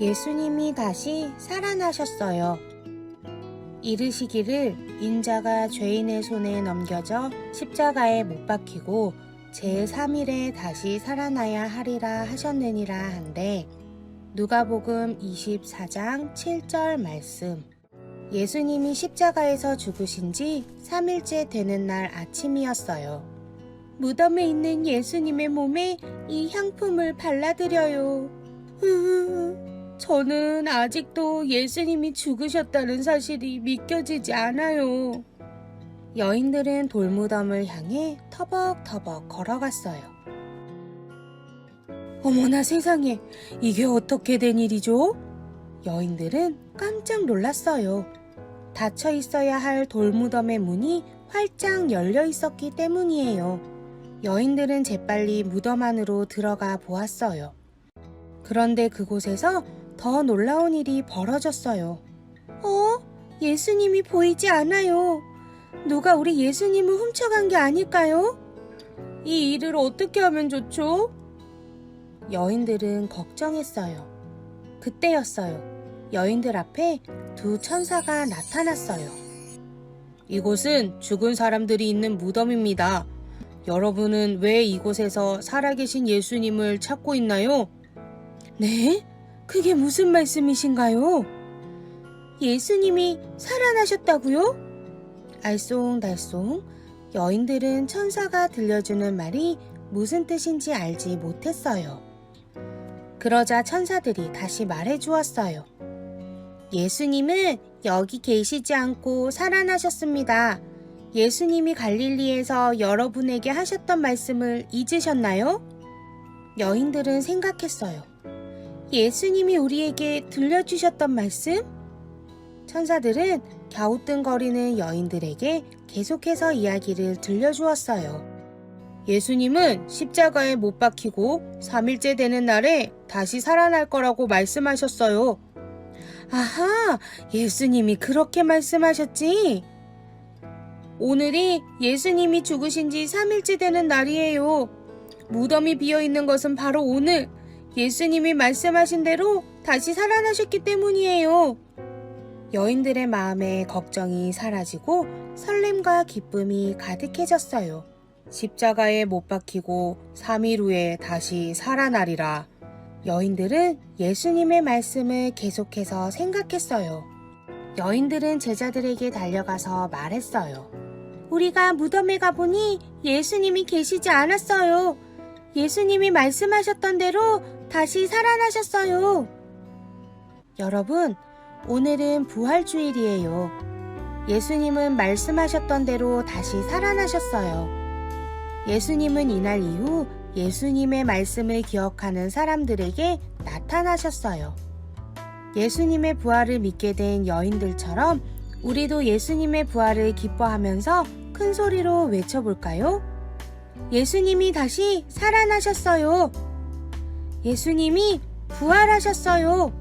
예수님이 다시 살아나셨어요. 이르시기를 인자가 죄인의 손에 넘겨져 십자가에 못 박히고 제3일에 다시 살아나야 하리라 하셨느니라 한데 누가복음 24장 7절 말씀 예수님이 십자가에서 죽으신 지 3일째 되는 날 아침이었어요. 무덤에 있는 예수님의 몸에 이 향품을 발라드려요. 으, 저는 아직도 예수님이 죽으셨다는 사실이 믿겨지지 않아요. 여인들은 돌무덤을 향해 터벅터벅 걸어갔어요. 어머나 세상에, 이게 어떻게 된 일이죠? 여인들은 깜짝 놀랐어요. 닫혀 있어야 할 돌무덤의 문이 활짝 열려 있었기 때문이에요. 여인들은 재빨리 무덤 안으로 들어가 보았어요. 그런데 그곳에서 더 놀라운 일이 벌어졌어요. 어? 예수님이 보이지 않아요. 누가 우리 예수님을 훔쳐간 게 아닐까요? 이 일을 어떻게 하면 좋죠? 여인들은 걱정했어요. 그때였어요. 여인들 앞에 두 천사가 나타났어요. 이곳은 죽은 사람들이 있는 무덤입니다. 여러분은 왜 이곳에서 살아계신 예수님을 찾고 있나요? 네? 그게 무슨 말씀이신가요? 예수님이 살아나셨다고요? 알쏭달쏭 여인들은 천사가 들려주는 말이 무슨 뜻인지 알지 못했어요. 그러자 천사들이 다시 말해 주었어요. 예수님은 여기 계시지 않고 살아나셨습니다. 예수님이 갈릴리에서 여러분에게 하셨던 말씀을 잊으셨나요? 여인들은 생각했어요. 예수님이 우리에게 들려주셨던 말씀? 천사들은 갸우뚱거리는 여인들에게 계속해서 이야기를 들려주었어요. 예수님은 십자가에 못 박히고 3일째 되는 날에 다시 살아날 거라고 말씀하셨어요. 아하, 예수님이 그렇게 말씀하셨지? 오늘이 예수님이 죽으신 지 3일째 되는 날이에요. 무덤이 비어 있는 것은 바로 오늘 예수님이 말씀하신 대로 다시 살아나셨기 때문이에요. 여인들의 마음에 걱정이 사라지고 설렘과 기쁨이 가득해졌어요. 십자가에 못 박히고 3일 후에 다시 살아나리라. 여인들은 예수님의 말씀을 계속해서 생각했어요. 여인들은 제자들에게 달려가서 말했어요. 우리가 무덤에 가보니 예수님이 계시지 않았어요. 예수님이 말씀하셨던 대로 다시 살아나셨어요. 여러분, 오늘은 부활주일이에요. 예수님은 말씀하셨던 대로 다시 살아나셨어요. 예수님은 이날 이후 예수님의 말씀을 기억하는 사람들에게 나타나셨어요. 예수님의 부활을 믿게 된 여인들처럼 우리도 예수님의 부활을 기뻐하면서 큰 소리로 외쳐볼까요? 예수님이 다시 살아나셨어요. 예수님이 부활하셨어요.